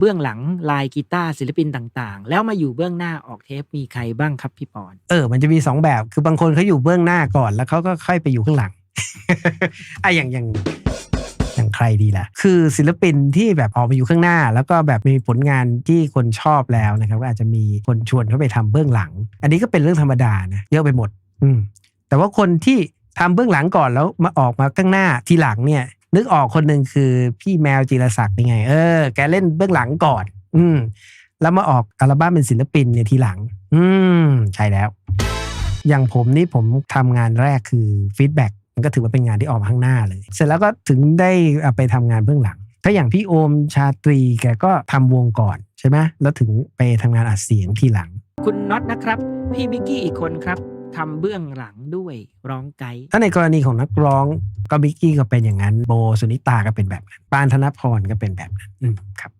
เบื้องหลังลายกีตาร์ศิลปินต่างๆ แล้วมาอยู่เบื้องหน้าออกเทปมีใครบ้างครับพี่ปอนเออมันจะมีสองแบบคือบางคนเขาอยู่เบื้องหน้าก่อนแล้วเขาก็ค่อยไปอยู่ข้างหลังอะอย่างอย่างอย่างใครดีล่ะ คือศิลปินที่แบบออกมาอยู่ข้างหน้า แล้วก็แบบมีผลงานที่คนชอบแล้วนะครับก็อาจจะมีคนชวนเขาไปทำเบื้องหลัง อันนี้ก็เป็นเรื่องธรรมดานะเยอะไปหมด อืมแต่ว่าคนที่ทำเบื้องหลังก่อนแล้วมาออกมาข้างหน้าทีหลังเนี่ย นึกออกคนหนึ่งคือพี่แมวจีรศักดิ์นี่ไง เออ แกเล่นเบื้องหลังก่อน อืม แล้วมาออกอัลบั้มเป็นศิลปินเนี่ยทีหลัง อืม ใช่แล้ว อย่างผมนี่ผมทำงานแรกคือฟีดแบ็กมันก็ถือว่าเป็นงานที่ออกมาข้างหน้าเลย เสร็จแล้วก็ถึงได้เอาไปทำงานเบื้องหลัง ถ้าอย่างพี่โอมชาตรีแกก็ทำวงก่อนใช่ไหมแล้วถึงไปทำงานอัดเสียงทีหลัง คุณน็อตนะครับ พี่บิกกี้อีกคนครับ ทำเบื้องหลังด้วยร้องไกด์ถ้าในกรณีของนักร้องก็บิกกี้ก็เป็นอย่างนั้น โบสุนิตาก็เป็นแบบนั้นปานธนพรก็เป็นแบบนั้นครับ